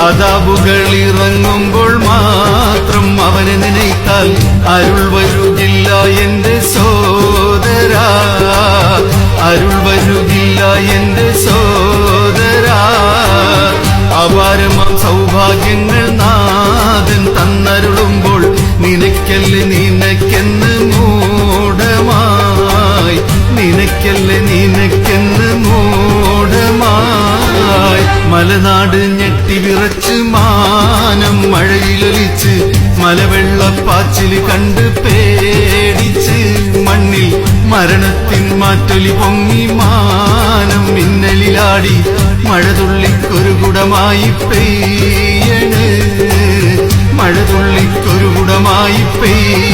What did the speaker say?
അതാബുകൾ ഇറങ്ങുമ്പോൾ മാത്രം അവനെ നനയ്ത്താൽ അരുൾ വരുകില്ല എന്റെ സോദര. അരുൾ വരുകില്ല എന്റെ സോദര. അപാരമാം സൗഭാഗ്യങ്ങൾ നാഥൻ തന്നരുളുമ്പോൾ നിനക്കല്ല നിനക്കെന്ന് മൂഢമായി. നിനക്കല്ലേ നിനക്കെന്ന് മലനാട് ഞെട്ടി വിറച്ച് മാനം മഴയിലൊലിച്ച് മലവെള്ളപ്പാച്ചിൽ കണ്ട് പേടിച്ച് മണ്ണിൽ മരണത്തിൻ മാറ്റൊലി പൊങ്ങി മാനം മിന്നലിലാടി മഴതുള്ളിക്കൊരു കുടമായി പെയ്യണ്. മഴതുള്ളിക്കൊരു കുടമായി പെയ്യണ്